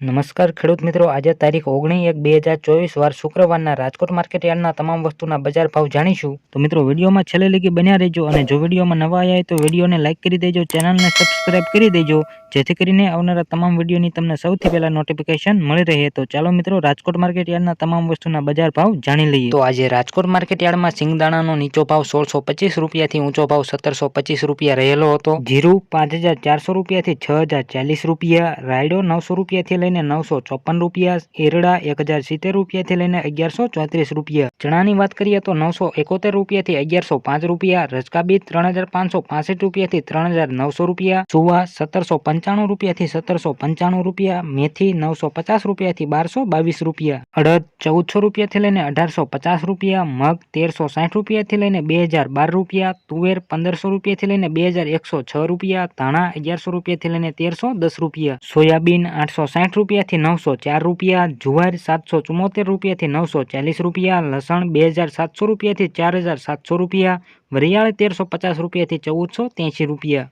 નમસ્કાર ખેડૂત મિત્રો આજે તારીખ ઓગણીસ એક બે હજાર ચોવીસ વાર શુક્રવારના રાજકોટ માર્કેટ યાર્ડના તમામ વસ્તુના બજાર ભાવ જાણીશું. તો મિત્રો વિડીયોમાં છેલ્લે લગી બન્યા રહેજો અને જો વિડીયોમાં નવા આવ્યા હોય તો વિડીયોને લાઇક કરી દેજો ચેનલને સબસ્ક્રાઇબ કરી દેજો જેથી કરીને આવનારા તમામ વિડીયોની તમને સૌથી પહેલાં નોટિફિકેશન મળી રહે. તો ચાલો મિત્રો રાજકોટ માર્કેટ યાર્ડના તમામ વસ્તુના બજાર ભાવ જાણી લઈએ. તો આજે રાજકોટ માર્કેટ યાર્ડમાં સિંગદાણાનો નીચો ભાવ સોળસો પચીસ રૂપિયાથી ઊંચો ભાવ સત્તરસો પચીસ રૂપિયા રહેલો હતો. જીરું પાંચ હજાર ચારસો રૂપિયાથી છ હજાર ચાલીસ રૂપિયા રાયડો નવસો રૂપિયાથી લઈને નવસો ચોપન રૂપિયા એરડા એક હજાર સિત્તેર રૂપિયાથી લઈને અગિયારસો ચોત્રીસ રૂપિયા ચણાની વાત કરીએ તો નવસો એકોતેર રૂપિયાથી અગિયારસો પાંચ રૂપિયા રજકા બીજ ત્રણ હજાર પાંચસો પાસઠ રૂપિયાથી ત્રણ હજાર નવસો રૂપિયા સુવા સત્તરસો પંચાણું રૂપિયાથી સત્તરસો પંચાણું રૂપિયા મેથી નવસો પચાસ રૂપિયાથી બારસો બાવીસ રૂપિયા અડદ ચૌદસો રૂપિયાથી લઈને અઢારસો પચાસ રૂપિયા મગ તેરસો સાઠ રૂપિયાથી લઈને બે હજાર બાર રૂપિયા તુવેર પંદરસો રૂપિયાથી લઈને બે હજાર એકસો છ રૂપિયા ધાણા અગિયારસો રૂપિયાથી લઈને તેરસો દસ રૂપિયા સોયાબીન આઠસો સાઠ રૂપિયાથી નવસો ચાર રૂપિયા જુવાર સાતસો ચુમ્મોતેર રૂપિયાથી નવસો ચાલીસ રૂપિયા લસણ બે હજાર સાતસો રૂપિયાથી ચાર હજાર સાતસો રૂપિયા વરિયાળ તેરસો પચાસ રૂપિયાથી ચૌદસો ત્યાંસી રૂપિયા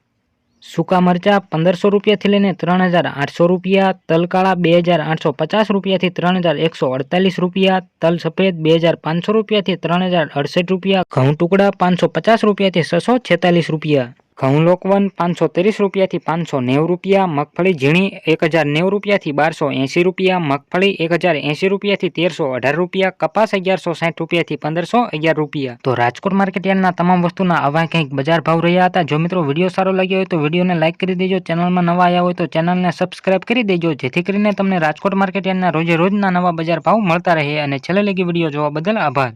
સૂકા મરચા પંદરસો રૂપિયાથી લઈને ત્રણ હજાર આઠસો રૂપિયા તલ કાળા બે હજાર આઠસો પચાસ રૂપિયાથી ત્રણ હજાર એકસો અડતાલીસ રૂપિયા તલ સફેદ બે હજાર પાંચસો રૂપિયાથી ત્રણ હજાર અડસઠ રૂપિયા ઘઉં ટુકડા પાંચસો પચાસ રૂપિયાથી છસો છેતાલીસ રૂપિયા ઘઉં લોકવન પાંચસો ત્રીસ રૂપિયાથી પાંચસો નેવું રૂપિયા, મગફળી ઝીણી એક હજાર નેવું રૂપિયાથી બારસો એંસી રૂપિયા, મગફળી એક હજાર એંસી રૂપિયાથી તેરસો અઢાર રૂપિયા, કપાસ અગિયારસો સાઠ રૂપિયાથી પંદરસો અગિયાર રૂપિયા. તો રાજકોટ માર્કેટ યાર્ડના તમામ વસ્તુના આવા કંઈક બજાર ભાવ રહ્યા હતા. જો મિત્રો વીડિયો સારો લાગ્યો હોય તો વિડીયોને લાઇક કરી દેજો. ચેનલમાં નવા આવ્યા હોય તો ચેનલને સબસ્ક્રાઇબ કરી દેજો. જેથી કરીને તમને રાજકોટ માર્કેટ યાર્ડના રોજે રોજના નવા બજાર ભાવ મળતા રહે. અને છેલ્લે લગી વીડિયો જોવા બદલ આભાર.